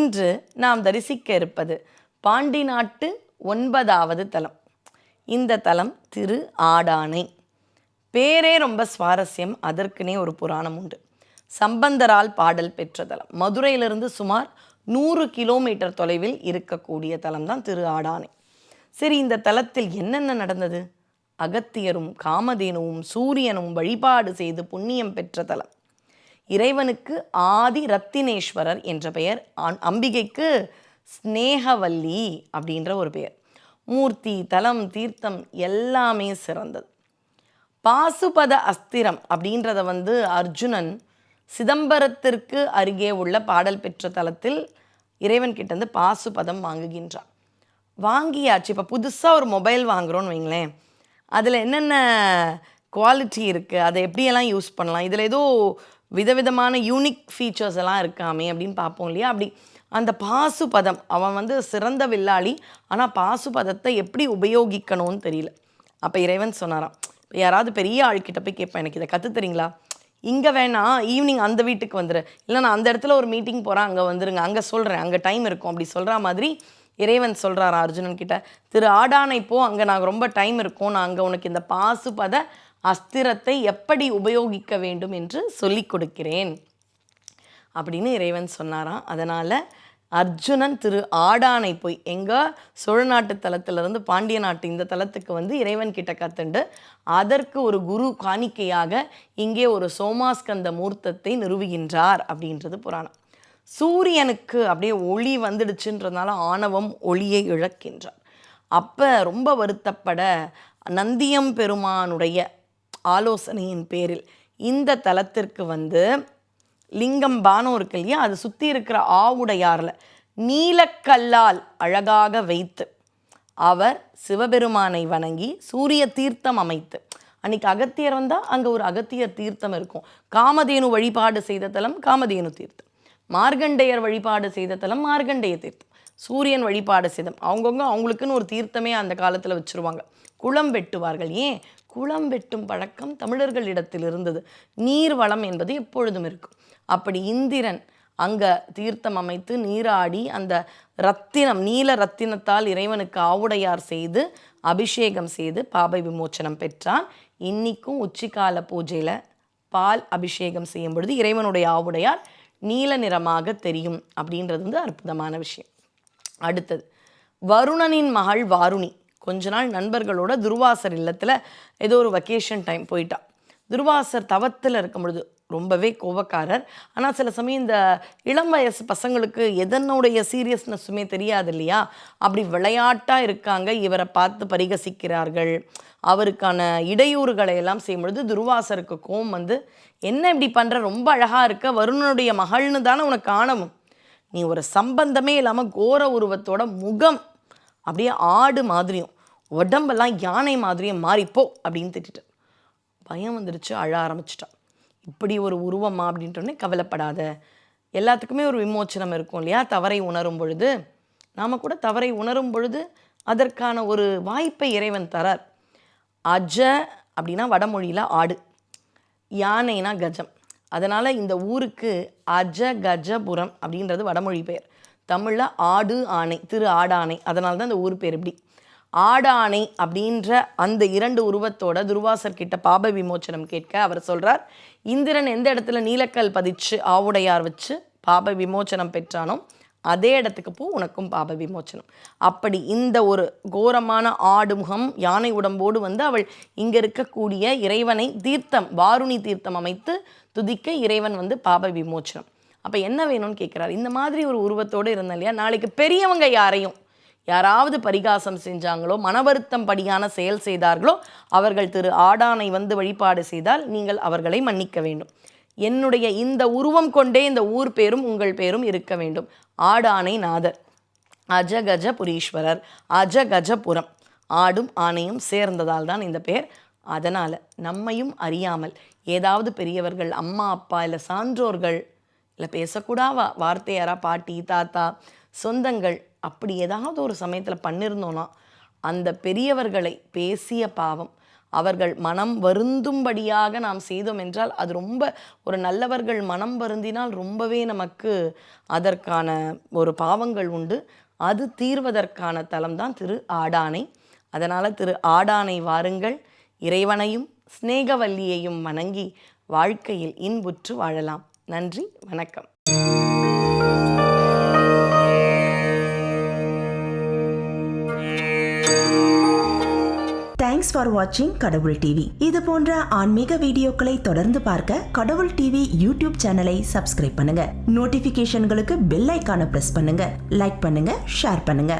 இன்று நாம் தரிசிக்க இருப்பது பாண்டி நாட்டு ஒன்பதாவது தலம். இந்த தலம் திரு ஆடானை. பேரே ரொம்ப சுவாரஸ்யம் அதற்குனே ஒரு புராணம் உண்டு. சம்பந்தரால் பாடல் பெற்ற தலம். மதுரையிலிருந்து சுமார் நூறு கிலோமீட்டர் தொலைவில் இருக்கக்கூடிய தலம் தான் திரு ஆடானை. சரி இந்த தலத்தில் என்னென்ன நடந்தது? அகத்தியரும் காமதேனுவும் சூரியனும் வழிபாடு செய்து புண்ணியம் பெற்ற தலம். இறைவனுக்கு ஆதி ரத்தினேஸ்வரர் என்ற பெயர் அம்பிகைக்கு ஸ்நேகவல்லி அப்படின்ற ஒரு பெயர். மூர்த்தி தலம் தீர்த்தம் எல்லாமே சிறந்தது. பாசுபத அஸ்திரம் அப்படின்றத வந்து அர்ஜுனன் சிதம்பரத்திற்கு அருகே உள்ள பாடல் பெற்ற தலத்தில் இறைவன் கிட்டேருந்து பாசுபதம் வாங்குகின்றான். வாங்கியாச்சு. இப்போ புதுசாக ஒரு மொபைல் வாங்குகிறோன்னு வைங்களேன். அதில் என்னென்ன குவாலிட்டி இருக்குது அதை எப்படியெல்லாம் யூஸ் பண்ணலாம்? இதில் ஏதோ விதவிதமான யூனிக் ஃபீச்சர்ஸ் எல்லாம் இருக்காமே அப்படின்னு பார்ப்போம் இல்லையா? அப்படி அந்த பாசுபதம் அவன் வந்து சிறந்த வில்லாளி ஆனால் பாசுபதத்தை எப்படி உபயோகிக்கணும்னு தெரியல. அப்போ இறைவன் சொன்னாராம் யாராவது பெரிய ஆள்கிட்ட போய் கேட்பேன் எனக்கு இதை கற்றுத் தரீங்களா? இங்கே வேணாம் ஈவினிங் அந்த வீட்டுக்கு வந்துடு இல்லை நான் அந்த இடத்துல ஒரு மீட்டிங் போகிறேன் அங்கே வந்துருங்க. அங்கே சொல்கிறேன் அங்கே டைம் இருக்கும். அப்படி சொல்கிற மாதிரி இறைவன் சொல்கிறாரா அர்ஜுனன் கிட்ட திரு ஆடானை போ அங்கே நாங்கள் ரொம்ப டைம் இருக்கும். நான் அங்கே உனக்கு இந்த பாசுபத அஸ்திரத்தை எப்படி உபயோகிக்க வேண்டும் என்று சொல்லிக் கொடுக்கிறேன். அப்படின்னு இறைவன் சொன்னாராம். அதனால் அர்ஜுனன் திரு ஆடானை போய் எங்கே சோழ நாட்டு தலத்திலிருந்து பாண்டிய நாட்டு இந்த தலத்துக்கு வந்து இறைவன் கிட்ட கத்துண்டு அதற்கு ஒரு குரு காணிக்கையாக இங்கே ஒரு சோமாஸ்கந்த மூர்த்தத்தை நிறுவுகின்றார் அப்படின்றது புராணம். சூரியனுக்கு அப்படியே ஒளி வந்துடுச்சுன்றதுனால ஆணவம் ஒளியை இழக்கின்றார். அப்போ ரொம்ப வருத்தப்பட நந்தியம் பெருமானுடைய ஆலோசனையின் பேரில் இந்த தலத்திற்கு வந்து லிங்கம் பானம் இருக்கு இல்லையா? அது சுற்றி இருக்கிற ஆவுடையாரில் நீலக்கல்லால் அழகாக வைத்து அவர் சிவபெருமானை வணங்கி சூரிய தீர்த்தம் அமைத்து அன்னைக்கு அகத்தியர் வந்தால் அங்கே ஒரு அகத்தியர் தீர்த்தம் இருக்கும். காமதேனு வழிபாடு செய்த தலம் காமதேனு தீர்த்தம். மார்கண்டையர் வழிபாடு செய்த தலம் மார்கண்டைய தீர்த்தம். சூரியன் வழிபாடு செய்தம். அவங்கவுங்க அவங்களுக்குன்னு ஒரு தீர்த்தமே அந்த காலத்தில் வச்சுருவாங்க. குளம் வெட்டுவார்கள். ஏன்? குளம் வெட்டும் பழக்கம் தமிழர்களிடத்தில் இருந்தது. நீர் வளம் என்பது எப்பொழுதும் இருக்கும். அப்படி இந்திரன் அங்கே தீர்த்தம் அமைத்து நீராடி அந்த ரத்தினம் நீல ரத்தினத்தால் இறைவனுக்கு ஆவுடையார் செய்து அபிஷேகம் செய்து பாபை விமோச்சனம் பெற்றான். இன்னிக்கும் உச்சிக்கால பூஜையில் பால் அபிஷேகம் செய்யும் பொழுது இறைவனுடைய ஆவுடையார் நீல நிறமாக தெரியும். அப்படின்றது வந்து அற்புதமான விஷயம். அடுத்தது வருணனின் மகள் வாருணி. கொஞ்ச நாள் நண்பர்களோட துர்வாசர் இல்லத்தில் ஏதோ ஒரு வெக்கேஷன் டைம் போயிட்டா. துர்வாசர் தவத்தில் இருக்கும் பொழுது ரொம்பவே கோபக்காரர். ஆனால் சில சமயம் இந்த இளம் வயசு பசங்களுக்கு எதனுடைய சீரியஸ்னஸுமே தெரியாது இல்லையா? அப்படி விளையாட்டாக இருக்காங்க இவரை பார்த்து பரிகசிக்கிறார்கள். அவருக்கான இடையூறுகளை எல்லாம் செய்யும் பொழுது துர்வாசருக்கு வந்து என்ன இப்படி பண்ணுற ரொம்ப அழகாக இருக்க. வருணனுடைய மகள்னு தானே உனக்கு காணவும் நீ ஒரு சம்பந்தமே இல்லாமல் கோர உருவத்தோட முகம் அப்படியே ஆடு மாதிரியும் உடம்பெல்லாம் யானை மாதிரியும் மாறிப்போ அப்படின்னு திட்டிட்டு. பயம் வந்துடுச்சு அழ ஆரம்பிச்சிட்டான் இப்படி ஒரு உருவமா அப்படின்ட்டோடனே கவலைப்படாத. எல்லாத்துக்குமே ஒரு விமோச்சனம் இருக்கும் இல்லையா? தவறை உணரும் பொழுது. நாம் கூட தவறை உணரும் பொழுது அதற்கான ஒரு வாய்ப்பை இறைவன் தரார். அஜ அப்படின்னா வடமொழியில் ஆடு. யானைனா கஜம். அதனால் இந்த ஊருக்கு அஜ கஜபுரம் அப்படின்றது வடமொழி பெயர். தமிழில் ஆடு ஆணை திரு ஆடானை அதனால தான் இந்த ஊர் பேர் இப்படி. ஆடானை அப்படின்ற அந்த இரண்டு உருவத்தோட துர்வாசர் கிட்ட பாப விமோச்சனம் கேட்க அவர் சொல்றார் இந்திரன் எந்த இடத்துல நீலக்கல் பதிச்சு ஆவுடையார் வச்சு பாப விமோச்சனம் பெற்றானோ அதே இடத்துக்கு போ உனக்கும் பாப விமோச்சனம். அப்படி இந்த ஒரு கோரமான ஆடுமுகம் யானை உடம்போடு வந்து அவள் இங்க இருக்கக்கூடிய இறைவனை தீர்த்தம் வாருணி தீர்த்தம் அமைத்து துதிக்க இறைவன் வந்து பாப விமோச்சனம். அப்போ என்ன வேணும்னு கேட்குறாரு இந்த மாதிரி ஒரு உருவத்தோடு இருந்தேன் இல்லையா? நாளைக்கு பெரியவங்க யாரையும் யாராவது பரிகாசம் செஞ்சாங்களோ மனவருத்தம் படியான செயல் செய்தார்களோ அவர்கள் திரு ஆடானை வந்து வழிபாடு செய்தால் நீங்கள் அவர்களை மன்னிக்க வேண்டும். என்னுடைய இந்த உருவம் கொண்டே இந்த ஊர் பேரும் உங்கள் பேரும் இருக்க வேண்டும். ஆடானை நாதர் அஜகஜ புரீஸ்வரர் அஜகஜபுரம். ஆடும் ஆணையும் சேர்ந்ததால் தான் இந்த பெயர். அதனால் நம்மையும் அறியாமல் ஏதாவது பெரியவர்கள் அம்மா அப்பா இல்லை சான்றோர்கள் இல்லை பேசக்கூடாவா வார்த்தை யாரா பாட்டி தாத்தா சொந்தங்கள் அப்படி ஏதாவது ஒரு சமயத்தில் பண்ணியிருந்தோன்னா அந்த பெரியவர்களை பேசிய பாவம் அவர்கள் மனம் வருந்தும்படியாக நாம் செய்தோம் என்றால் அது ரொம்ப ஒரு நல்லவர்கள் மனம் வருந்தினால் ரொம்பவே நமக்கு அதற்கான ஒரு பாவங்கள் உண்டு. அது தீர்வதற்கான தலம் தான் திரு ஆடானை. அதனால் திரு ஆடானை வாருங்கள். இறைவனையும் சிநேகவல்லியையும் வணங்கி வாழ்க்கையில் இன்புற்று வாழலாம். நன்றி வணக்கம். தேங்க்ஸ் ஃபார் வாட்சிங் கடவுள் டிவி இது போன்ற ஆன்மீக வீடியோக்களை தொடர்ந்து பார்க்க கடவுள் டிவி யூடியூப் சேனலை சப்ஸ்கிரைப் பண்ணுங்க. நோட்டிபிகேஷன்களுக்கு பெல் ஐக்கான பிரஸ் பண்ணுங்க. லைக் பண்ணுங்க ஷேர் பண்ணுங்க.